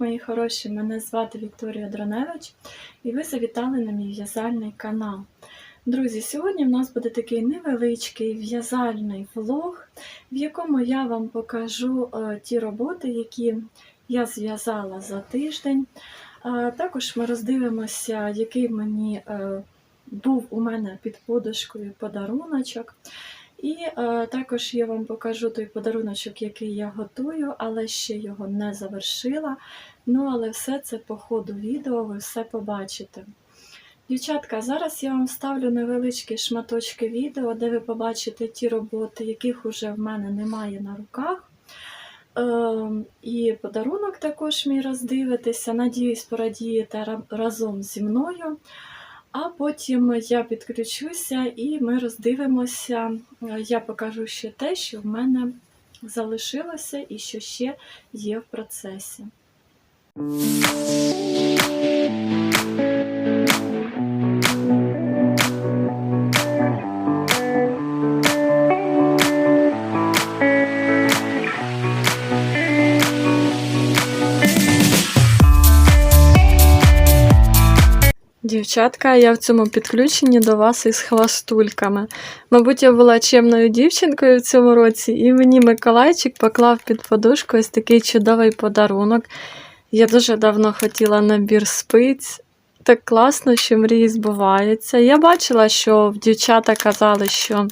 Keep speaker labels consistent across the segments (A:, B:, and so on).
A: мої хороші! Мене звати Вікторія Дроневич, і ви завітали на мій в'язальний канал. Друзі, сьогодні в нас буде такий невеличкий в'язальний влог, в якому я вам покажу е, ті роботи, які я зв'язала за тиждень. Також ми роздивимося, який мені е, був у мене під подушкою подаруночок. І е, також я вам покажу той подаруночок, який я готую, але ще його не завершила. Ну, але все це по ходу відео, ви все побачите. Дівчатка, зараз я вам ставлю невеличкі шматочки відео, де ви побачите ті роботи, яких уже в мене немає на руках. Е, і подарунок також мій роздивитися. Надіюсь, порадієте разом зі мною. А потім я підключуся і ми роздивимося. Е, Я покажу ще те, що в мене залишилося і що ще є в процесі. Дівчатка, я в цьому підключенні до вас із хвастульками. Мабуть, я була чемною дівчинкою в цьому році, і мені Миколайчик поклав під подушку ось такий чудовий подарунок. Я дуже давно хотіла набір спиць. Так класно, що мрії збуваються. Я бачила, що дівчата казали, що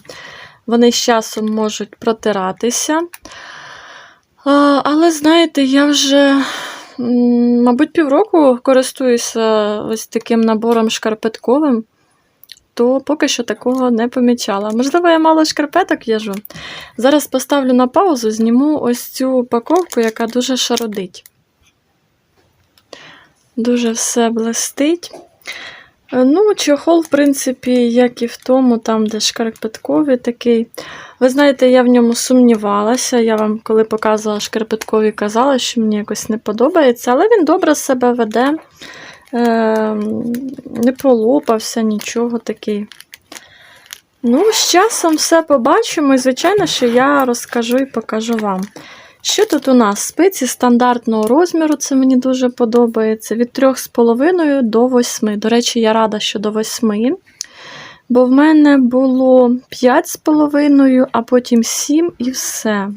A: вони з часом можуть протиратися. Але знаєте, я вже Мабуть, півроку користуюся ось таким набором шкарпетковим, то поки що такого не помічала. Можливо, я мало шкарпеток в'яжу. Зараз поставлю на паузу, зніму ось цю упаковку, яка дуже шародить. Дуже все блистить. Е, Ну, чохол, в принципі, як і в тому, там, де шкарпетковий такий. Ви знаєте, я в ньому сумнівалася. Я вам, коли показувала шкарпеткові, казала, що мені якось не подобається, але він добре себе веде, е, не полопався, нічого такий. Ну, з часом все побачимо, і, звичайно, що я розкажу і покажу вам. Що тут у нас? Спиці стандартного розміру, це мені дуже подобається. Від 3,5 до 8. До речі, я рада, що до 8. Бо в мене було 5,5, а потім 7 і все.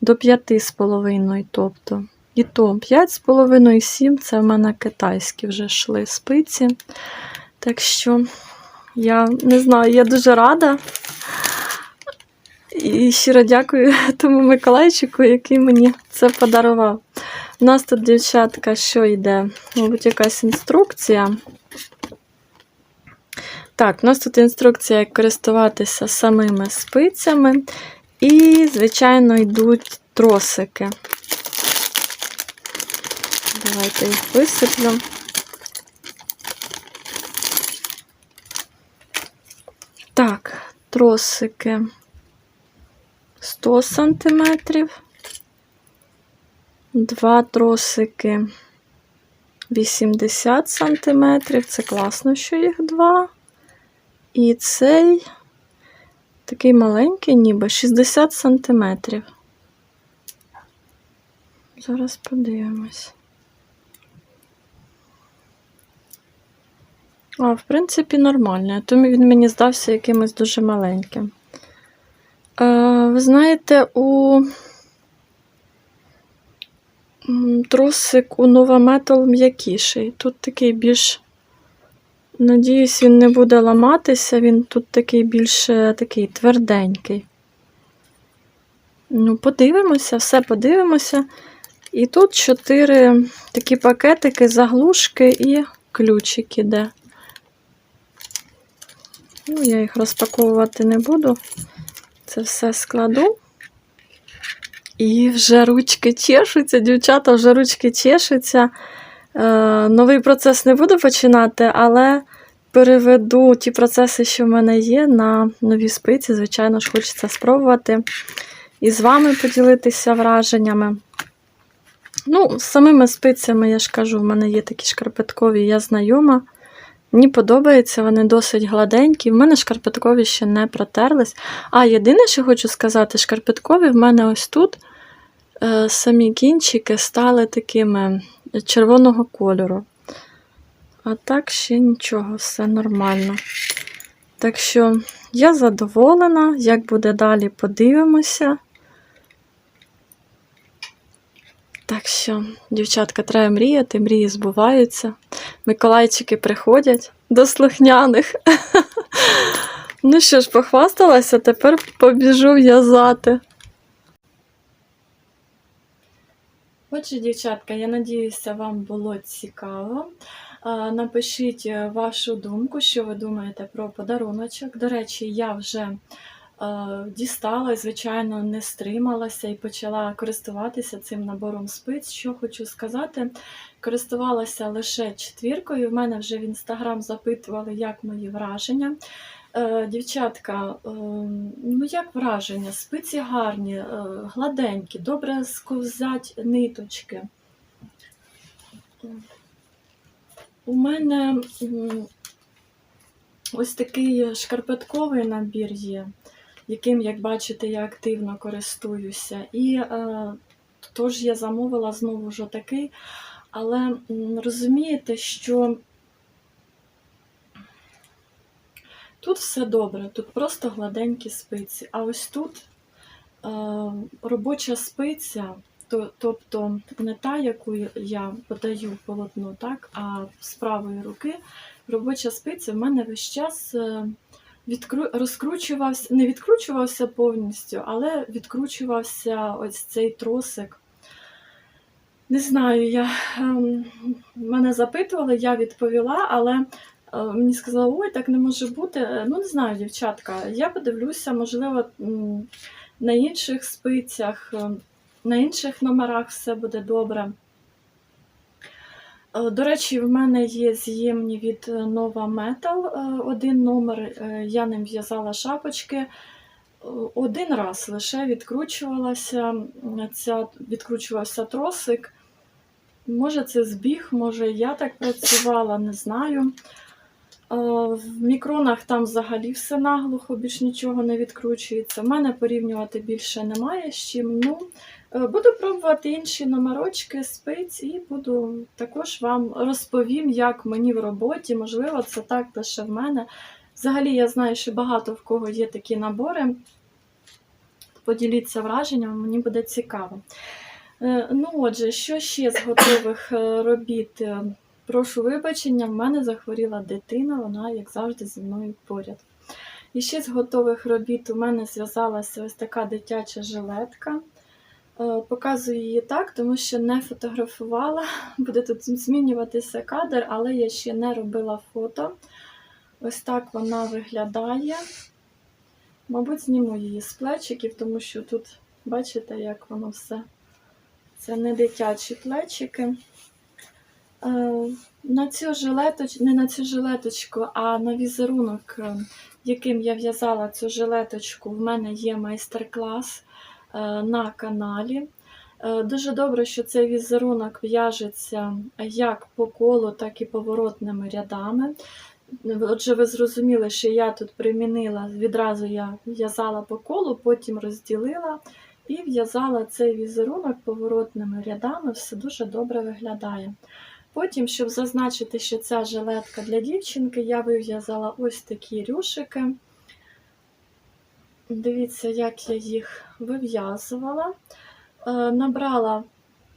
A: До 5,5, тобто. І то 5,5 і 7 це в мене китайські вже йшли спиці. Так що, я не знаю, я дуже рада. І щиро дякую тому Миколайчику, який мені це подарував. У нас тут, дівчатка, що йде? Мабуть, якась інструкція. Так, у нас тут інструкція, як користуватися самими спицями. І, звичайно, йдуть тросики. Давайте їх висиплю. Так, тросики 100 сантиметрів. Два тросики 80 сантиметрів. Це класно, що їх два. І цей такий маленький, ніби 60 сантиметрів. Зараз подивимось. А, в принципі, нормально. Тому він мені здався якимось дуже маленьким. Ви знаєте, у м, трусик у Nova Metal м'якіший. Тут такий більш, надіюсь, він не буде ламатися, він тут такий більш е, такий тверденький. Ну, подивимося, все подивимося. І тут чотири такі пакетики, заглушки і ключик іде. Ну, я їх розпаковувати не буду. Це все складу. І вже ручки чешуться, дівчата, вже ручки чешуться. Е, новий процес не буду починати, але переведу ті процеси, що в мене є, на нові спиці. Звичайно ж, хочеться спробувати і з вами поділитися враженнями. Ну, з самими спицями, я ж кажу, в мене є такі шкарпеткові, я знайома. Мені подобається, вони досить гладенькі. В мене шкарпеткові ще не протерлись. А єдине, що хочу сказати, шкарпеткові в мене ось тут е, самі кінчики стали такими червоного кольору. А так ще нічого, все нормально. Так що я задоволена, як буде далі, подивимося. Так що, дівчатка, треба мріяти, мрії збуваються. Миколайчики приходять до слухняних. Ну що ж, похвасталася, тепер побіжу в'язати. Отже, дівчатка, я надіюся, вам було цікаво. Напишіть е, вашу думку, що ви думаєте про подаруночок. До речі, я вже дістала і, звичайно, не стрималася і почала користуватися цим набором спиць. Що хочу сказати, користувалася лише четвіркою. В мене вже в інстаграм запитували, як мої враження. Е, Дівчатка, е, ну як враження? Спиці гарні, е, гладенькі, добре сковзять ниточки. У мене ось такий шкарпетковий набір є, яким, як бачите, я активно користуюся. І е, тож я замовила знову ж такий, але розумієте, що тут все добре, тут просто гладенькі спиці. А ось тут е, робоча спиця, то, тобто не та, яку я подаю полотно, так, а з правої руки робоча спиця в мене весь час е, відкру... розкручувався, не відкручувався повністю, але відкручувався ось цей тросик. Не знаю, я, ем, мене запитували, я відповіла, але е, мені сказали, ой, так не може бути. Ну, не знаю, дівчатка. Я подивлюся, можливо, на інших спицях, е, на інших номерах все буде добре. Е, До речі, в мене є з'ємні від е, Nova Metal е, один номер. Я ним в'язала шапочки. Один раз лише відкручувалася, ця, відкручувався тросик. Може, це збіг, може, я так працювала, не знаю. В мікронах там взагалі все наглухо, більш нічого не відкручується. У мене порівнювати більше немає з чим. Ну, буду пробувати інші номерочки, спиць, і буду також вам розповім, як мені в роботі. Можливо, це так лише в мене. Взагалі, я знаю, що багато в кого є такі набори. Поділіться враженнями, мені буде цікаво. Е, Ну, отже, що ще з готових е, робіт? Е, Прошу вибачення, в мене захворіла дитина, вона, як завжди, зі мною поряд. І ще з готових робіт у мене зв'язалася ось така дитяча жилетка. Е, Показую її так, тому що не фотографувала. Буде тут змінюватися кадр, але я ще не робила фото. Ось так вона виглядає. Мабуть, зніму її з плечиків, тому що тут, бачите, як воно все. Це не дитячі плечики. Е, На цю жилеточ... не на цю жилеточку, а на візерунок, е, яким я в'язала цю жилеточку, в мене є майстер-клас на каналі. Е, Дуже добре, що цей візерунок в'яжеться як по колу, так і поворотними рядами. Отже, ви зрозуміли, що я тут примінила, відразу я в'язала по колу, потім розділила і в'язала цей візерунок поворотними рядами, все дуже добре виглядає. Потім, щоб зазначити, що ця жилетка для дівчинки, я вив'язала ось такі рюшики. Дивіться, як я їх вив'язувала. Е, Набрала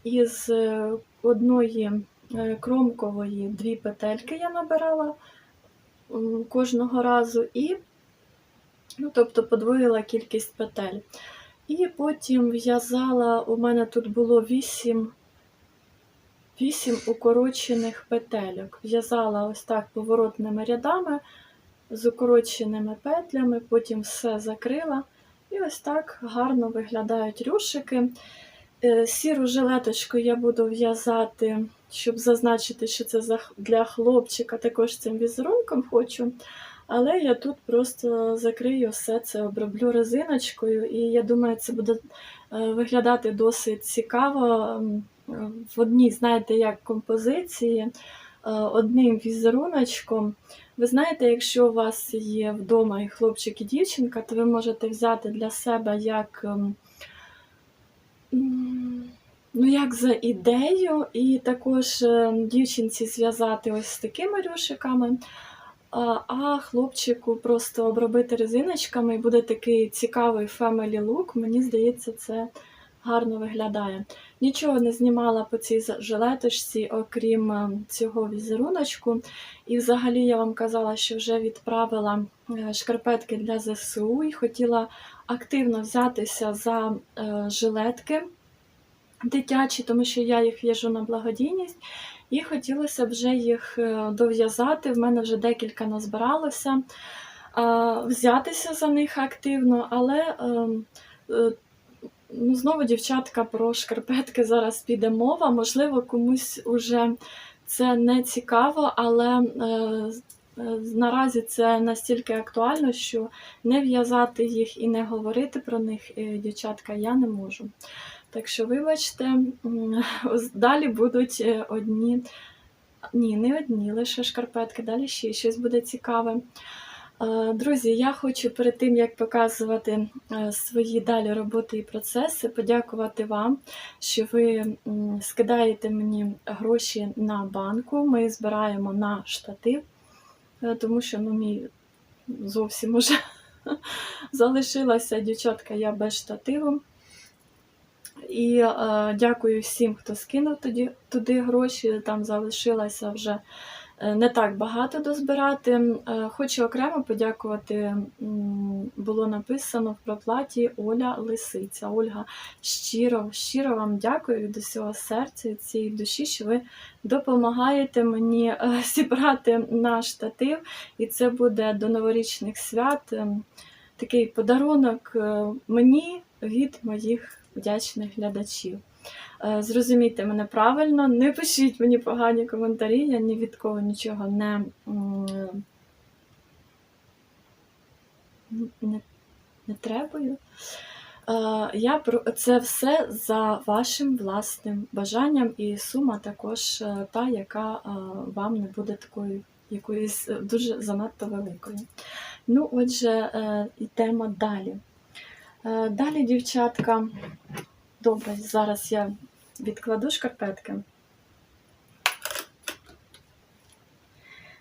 A: із е, одної е, кромкової дві петельки я набирала кожного разу, і, ну, тобто подвоїла кількість петель. І потім в'язала, у мене тут було 8 Вісім укорочених петельок. В'язала ось так поворотними рядами з укороченими петлями, потім все закрила. І ось так гарно виглядають рюшики. Е, Сіру жилеточку я буду в'язати, щоб зазначити, що це для хлопчика, також цим візерунком хочу. Але я тут просто закрию все це, оброблю резиночкою, і я думаю, це буде е, виглядати досить цікаво. в одній, знаєте, як композиції, е, одним візеруночком. Ви знаєте, якщо у вас є вдома і хлопчик, і дівчинка, то ви можете взяти для себе як ем, ну, як за ідею, і також е, дівчинці зв'язати ось з такими рюшиками, а хлопчику просто обробити резиночками, і буде такий цікавий family look. Мені здається, це гарно виглядає. Нічого не знімала по цій жилеточці, окрім е, цього візеруночку. І взагалі я вам казала, що вже відправила е, шкарпетки для ЗСУ і хотіла активно взятися за е, жилетки дитячі, тому що я їх в'яжу на благодійність. І хотілося б вже їх дов'язати. В мене вже декілька назбиралося, взятися за них активно, але ем, ну, знову, дівчатка, про шкарпетки зараз піде мова. Можливо, комусь уже це не цікаво, але е, е, наразі це настільки актуально, що не в'язати їх і не говорити про них, е, дівчатка, я не можу. Так що, вибачте, далі будуть одні. Ні, не одні, лише шкарпетки, далі ще щось буде цікаве. Друзі, я хочу перед тим, як показувати е, свої далі роботи і процеси, подякувати вам, що ви скидаєте мені гроші на банку. Ми збираємо на штатив, е, тому що ну, мій зовсім уже залишилася дівчатка, я без штативу. І е, дякую всім, хто скинув тоді, туди гроші. Там залишилося вже не так багато дозбирати. Е, хочу окремо подякувати. Було написано в проплаті Оля Лисиця. Ольга, щиро, щиро вам дякую від усього серця, від цієї душі, що ви допомагаєте мені е, зібрати на штатив. І це буде до новорічних свят. Такий подарунок е, мені від моїх вдячних глядачів. Е, Зрозумійте мене правильно, не пишіть мені погані коментарі, я ні від кого нічого не, не, не требую. Е, Я це все за вашим власним бажанням, і сума також е, та, яка вам не буде такою якоюсь дуже занадто великою. Ну, отже, е, йдемо далі. Далі, дівчатка, добре, зараз я відкладу шкарпетки.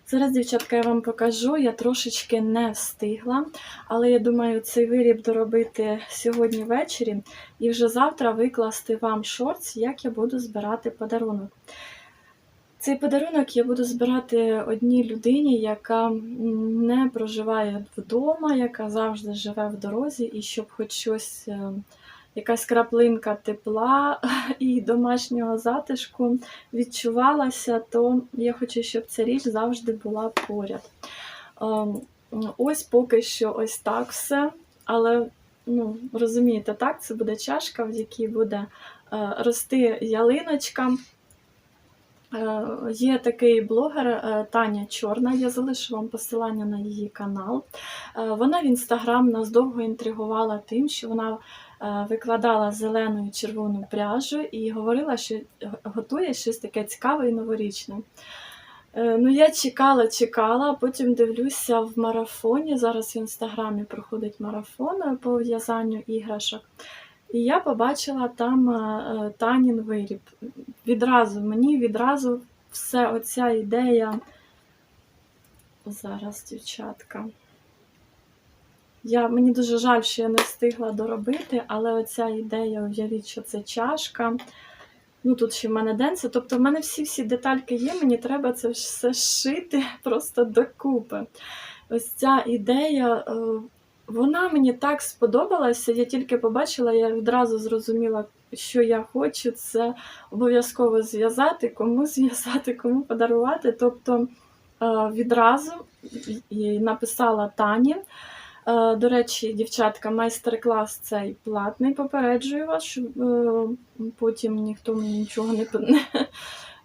A: Зараз, дівчатка, я вам покажу, я трошечки не встигла, але я думаю, цей виріб доробити сьогодні ввечері і вже завтра викласти вам шортс, як я буду збирати подарунок. Цей подарунок я буду збирати одній людині, яка не проживає вдома, яка завжди живе в дорозі, і щоб хоч щось, е, якась краплинка тепла і домашнього затишку відчувалася, то я хочу, щоб ця річ завжди була поряд. Ем, Ось поки що ось так все. Але ну, розумієте, так, це буде чашка, в якій буде е, рости ялиночка. Е, Є такий блогер е, Таня Чорна, я залишу вам посилання на її канал. Вона в інстаграм нас довго інтригувала тим, що вона викладала зелену і червону пряжу і говорила, що готує щось таке цікаве і новорічне. Е, Ну, я чекала, чекала, потім дивлюся в марафоні. Зараз в інстаграмі проходить марафон е, по в'язанню іграшок. І я побачила там е, е, Танін виріб. Відразу мені відразу все оця ідея. Зараз, дівчатка. Я, мені дуже жаль, що я не встигла доробити, але оця ідея, уявіть, що це чашка. Ну, тут ще в мене денце. Тобто, в мене всі-всі детальки є, мені треба це все шити просто докупи. Ось ця ідея, е, вона мені так сподобалася. Я тільки побачила, я відразу зрозуміла, що я хочу. Це обов'язково зв'язати, кому зв'язати, кому подарувати. Тобто е, відразу написала Тані. Е, До речі, дівчатка, майстер-клас цей платний. Попереджую вас, щоб е, потім ніхто мені нічого не,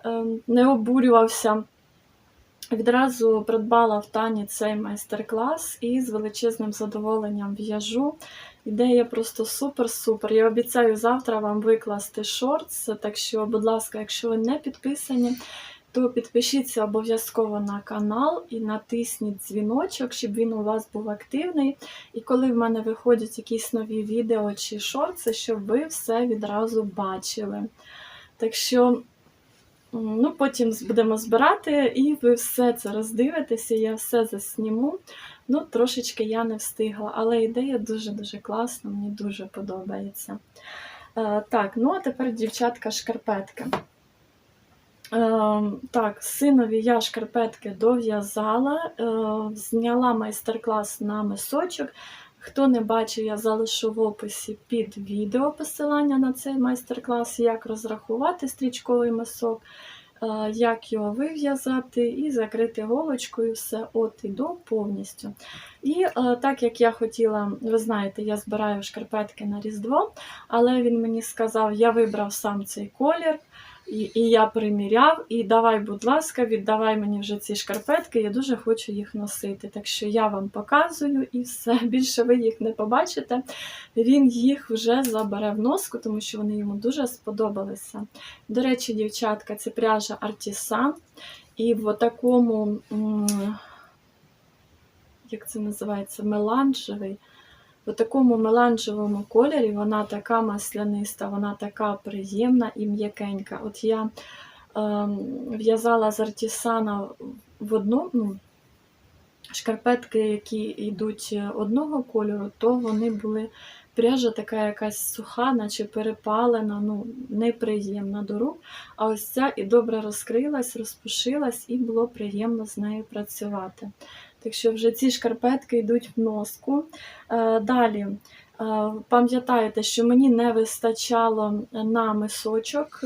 A: е, не обурювався. Відразу придбала в Тані цей майстер-клас і з величезним задоволенням в'яжу. Ідея просто супер-супер. Я обіцяю завтра вам викласти шортс. Так що, будь ласка, якщо ви не підписані, то підпишіться обов'язково на канал і натисніть дзвіночок, щоб він у вас був активний. І коли в мене виходять якісь нові відео чи шорти, щоб ви все відразу бачили. Так що, ну, потім будемо збирати, і ви все це роздивитеся, я все засніму. Ну, трошечки я не встигла, але ідея дуже-дуже класна, мені дуже подобається. Е, так, ну а тепер дівчатка шкарпетки. Е, так, синові я шкарпетки дов'язала, е, зняла майстер-клас на мисочок. Хто не бачив, я залишу в описі під відео посилання на цей майстер-клас, як розрахувати стрічковий мисок, е, як його вив'язати і закрити голочкою все от і до повністю. І е, так як я хотіла, ви знаєте, я збираю шкарпетки на Різдво, але він мені сказав, я вибрав сам цей колір. І, і я приміряв, і давай, будь ласка, віддавай мені вже ці шкарпетки, я дуже хочу їх носити. Так що я вам показую і все. Більше ви їх не побачите. Він їх вже забере в носку, тому що вони йому дуже сподобалися. До речі, дівчатка, це пряжа Artisan. І в такому, як це називається, меланжевий. В такому меланжевому кольорі вона така масляниста, вона така приємна і м'якенька. От я ем, в'язала з артісана в одному ну, шкарпетки, які йдуть одного кольору, то вони були пряжа така якась суха, наче перепалена, ну, неприємна до рук. А ось ця і добре розкрилась, розпушилась, і було приємно з нею працювати. Так що вже ці шкарпетки йдуть в носку. Е, Далі, е, пам'ятаєте, що мені не вистачало на мисочок.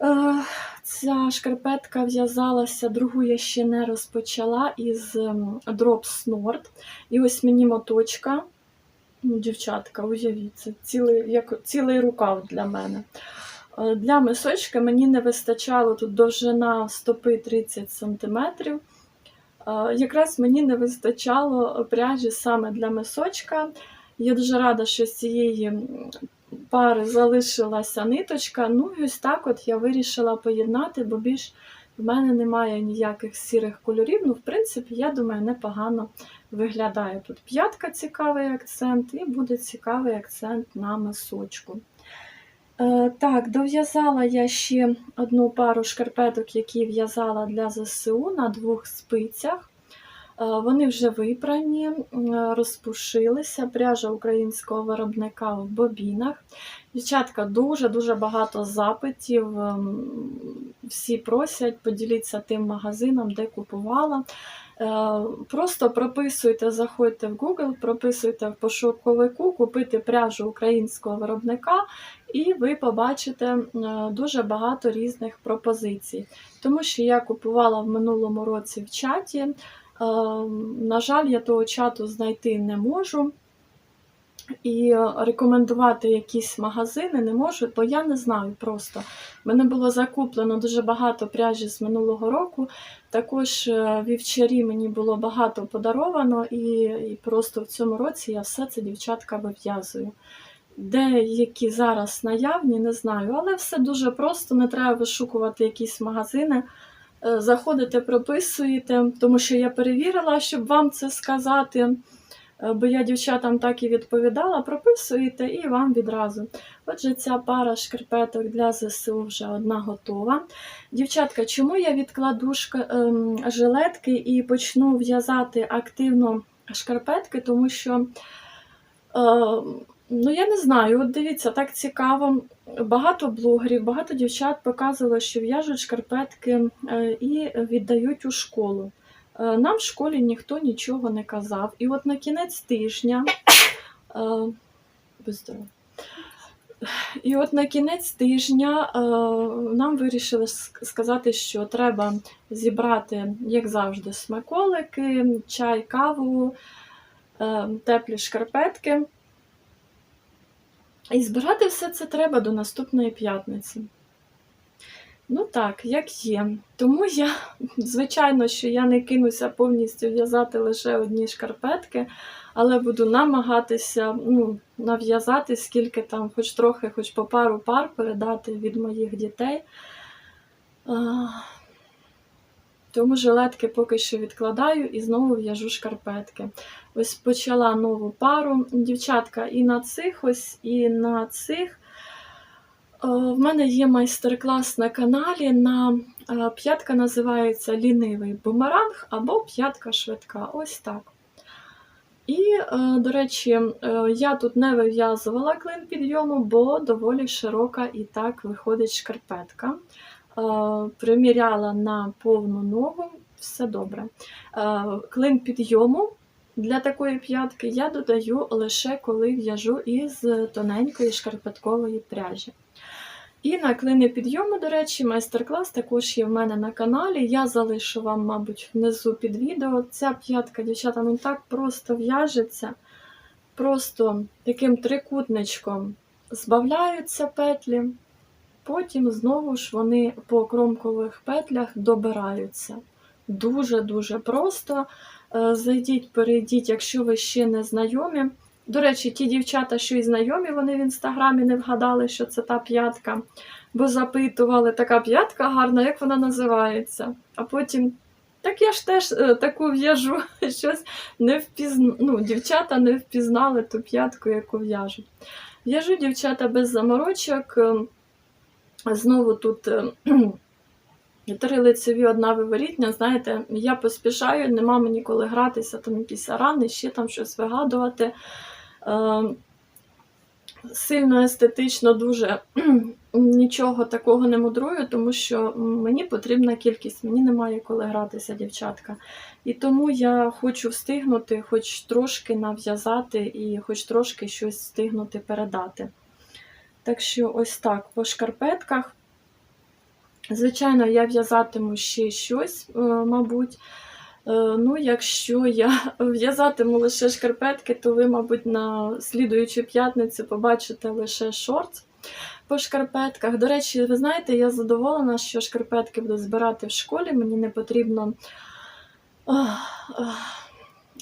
A: Е, Ця шкарпетка в'язалася, другу я ще не розпочала із ем, Drop Snort. І ось мені моточка. Ну, дівчатка, уявіть, це цілий, як, цілий рукав для мене. Для мисочка мені не вистачало тут довжина стопи 30 см. Якраз мені не вистачало пряжі саме для мисочка. Я дуже рада, що з цієї пари залишилася ниточка. Ну і ось так от я вирішила поєднати, бо більш в мене немає ніяких сірих кольорів. Ну, в принципі, я думаю, непогано виглядає. Тут п'ятка цікавий акцент, і буде цікавий акцент на мисочку. Е, Так, дов'язала я ще одну пару шкарпеток, які в'язала для ЗСУ на двох спицях. Е, Вони вже випрані, розпушилися. Пряжа українського виробника в бобінах. Дівчатка, дуже-дуже багато запитів. ем, Всі просять, поділіться тим магазином, де купувала. Е, Просто прописуйте, заходьте в Google, прописуйте в пошуковику, купити пряжу українського виробника, і ви побачите е, дуже багато різних пропозицій. Тому що я купувала в минулому році в чаті. е, На жаль, я того чату знайти не можу. І рекомендувати якісь магазини не можу, бо я не знаю просто. Мене було закуплено дуже багато пряжі з минулого року. Також е, вівчарі мені було багато подаровано, і просто в цьому році я все це дівчатка вив'язую. Деякі зараз наявні, не знаю, але все дуже просто, не треба вишукувати якісь магазини. Е, Заходите, прописуєте, тому що я перевірила, щоб вам це сказати. Е, Бо я дівчатам так і відповідала, прописуєте і вам відразу. Отже, ця пара шкарпеток для ЗСУ вже одна готова. Дівчатка, чому я відкладу ем, жилетки і почну в'язати активно шкарпетки? Тому що, е, ну я не знаю, от дивіться, так цікаво. Багато блогерів, багато дівчат показували, що в'яжуть шкарпетки е, і віддають у школу. Е, Нам в школі ніхто нічого не казав. І от на кінець тижня. е. І от на кінець тижня нам вирішили сказати, що треба зібрати, як завжди, смаколики, чай, каву, теплі шкарпетки. І збирати все це треба до наступної п'ятниці. Ну так, як є. Тому я, звичайно, що я не кинуся повністю в'язати лише одні шкарпетки, але буду намагатися ну, нав'язати, скільки там, хоч трохи, хоч по пару пар передати від моїх дітей. Тому жилетки поки що відкладаю і знову в'яжу шкарпетки. Ось почала нову пару. Дівчатка, і на цих ось, і на цих. Е, В мене є майстер-клас на каналі. На е, п'ятка називається Лінивий бумеранг або п'ятка швидка. Ось так. І, е, до речі, я тут не вив'язувала клин підйому, бо доволі широка і так виходить шкарпетка. Е, Приміряла на повну ногу, все добре. Е, Клин підйому для такої п'ятки я додаю лише коли в'яжу із тоненької шкарпеткової пряжі. І на клини підйому, до речі, майстер-клас також є в мене на каналі. Я залишу вам, мабуть, внизу під відео. Ця п'ятка, дівчата, ну так просто в'яжеться. Просто таким трикутничком збавляються петлі, потім знову ж вони по кромкових петлях добираються. Дуже-дуже просто. Е, Зайдіть, перейдіть, якщо ви ще не знайомі. До речі, ті дівчата, що і знайомі, вони в інстаграмі не вгадали, що це та п'ятка, бо запитували, така п'ятка гарна, як вона називається. А потім, так я ж теж е, таку в'яжу, щось не впізна... ну, дівчата не впізнали ту п'ятку, яку в'яжуть. В'яжу дівчата без заморочок. Знову тут е, три лицеві, одна виворітня. Знаєте, я поспішаю, нема мені коли гратися, там якісь рани, ще там щось вигадувати. Е, Сильно естетично дуже нічого такого не мудрую, тому що мені потрібна кількість, мені немає коли гратися, дівчатка. І тому я хочу встигнути, хоч трошки нав'язати і хоч трошки щось встигнути передати. Так що, ось так, по шкарпетках. Звичайно, я в'язатиму ще щось, е, мабуть. Е, Ну, якщо я в'язатиму лише шкарпетки, то ви, мабуть, на слідуючу п'ятницю побачите лише шорт по шкарпетках. До речі, ви знаєте, я задоволена, що шкарпетки буду збирати в школі. Мені не потрібно ах,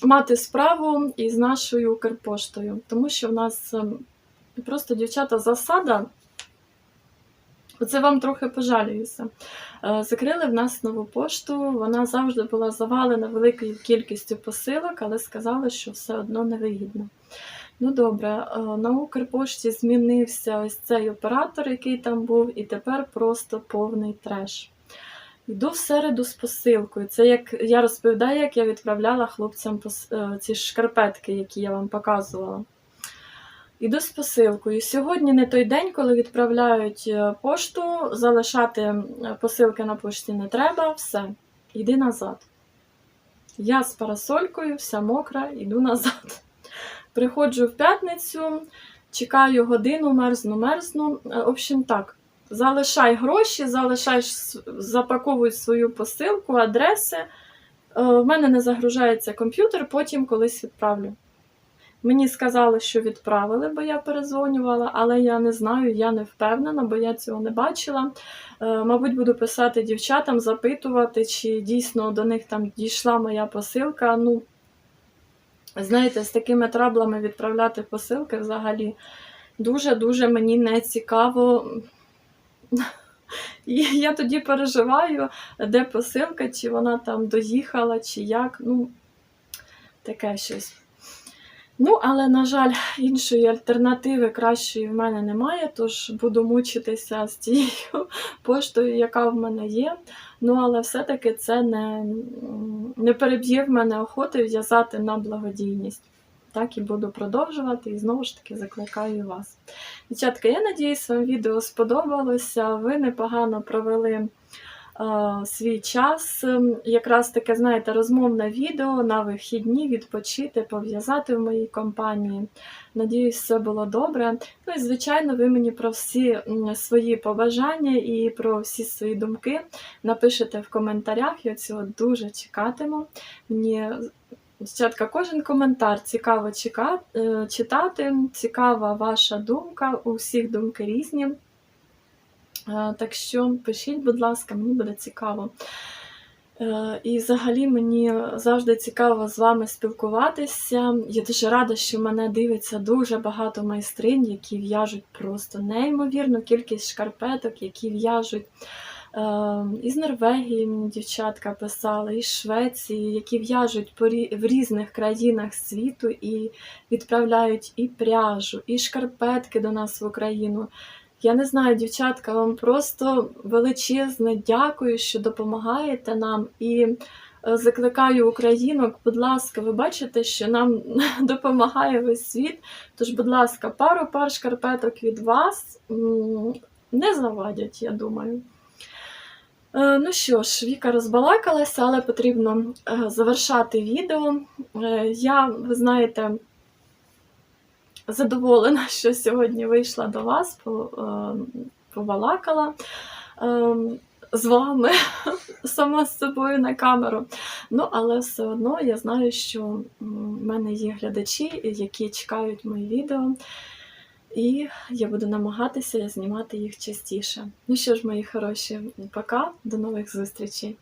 A: мати справу із нашою Укрпоштою, тому що в нас ем, просто дівчата засада. Оце вам трохи пожалююся. Е, Закрили в нас нову пошту. Вона завжди була завалена великою кількістю посилок, але сказали, що все одно невигідно. Ну добре, е, на Укрпошті змінився ось цей оператор, який там був, і тепер просто повний треш. Йду в середу з посилкою. Це як я розповідаю, як я відправляла хлопцям е, ці шкарпетки, які я вам показувала. Іду з посилкою. Сьогодні не той день, коли відправляють е, пошту, залишати посилки на пошті не треба, все, йди назад. Я з парасолькою, вся мокра, йду назад. Приходжу в п'ятницю, чекаю годину, мерзну, мерзну. Е, В общем, так, залишай гроші, залишай, запаковуй свою посилку, адреси. Е, В мене не загружається комп'ютер, потім колись відправлю. Мені сказали, що відправили, бо я перезвонювала, але я не знаю, я не впевнена, бо я цього не бачила. Е, Мабуть, буду писати дівчатам, запитувати, чи дійсно до них там дійшла моя посилка. Ну, знаєте, з такими траблами відправляти посилки взагалі дуже-дуже мені не цікаво. Я тоді переживаю, де посилка, чи вона там доїхала, чи як. Ну, таке щось. Ну, але, на жаль, іншої альтернативи кращої в мене немає, тож буду мучитися з тією поштою, яка в мене є. Ну, але все-таки це не, не переб'є в мене охоти в'язати на благодійність. Так і буду продовжувати, і знову ж таки закликаю вас. Дівчатка, я надіюсь, вам відео сподобалося. Ви непогано провели свій час. Ем, Якраз таке, знаєте, розмовне відео на вихідні, відпочити, пов'язати в моїй компанії. Надіюсь, все було добре. Ну і, звичайно, ви мені про всі свої побажання і про всі свої думки напишете в коментарях. Я цього дуже чекатиму. Мені Дівчатка, кожен коментар цікаво е, читати, цікава ваша думка, у всіх думки різні. Е, Так що пишіть, будь ласка, мені буде цікаво. Е, І взагалі мені завжди цікаво з вами спілкуватися. Я дуже рада, що мене дивиться дуже багато майстринь, які в'яжуть просто неймовірну кількість шкарпеток, які в'яжуть Е, Із Норвегії мені дівчатка писали, із Швеції, які в'яжуть в різних країнах світу і відправляють і пряжу, і шкарпетки до нас в Україну. Я не знаю, дівчатка, вам просто величезне дякую, що допомагаєте нам. І е, закликаю українок, будь ласка, ви бачите, що нам допомагає весь світ. Тож, будь ласка, пару пар шкарпеток від вас не завадять, я думаю. Е, Ну що ж, Віка розбалакалася, але потрібно е, завершати відео. Я, ви знаєте, задоволена, що сьогодні вийшла до вас, е, побалакала е, з вами сама з собою на камеру. Ну, але все одно я знаю, що в мене є глядачі, які чекають мої відео. І я буду намагатися знімати їх частіше. Ну що ж, мої хороші, пока, до нових зустрічей.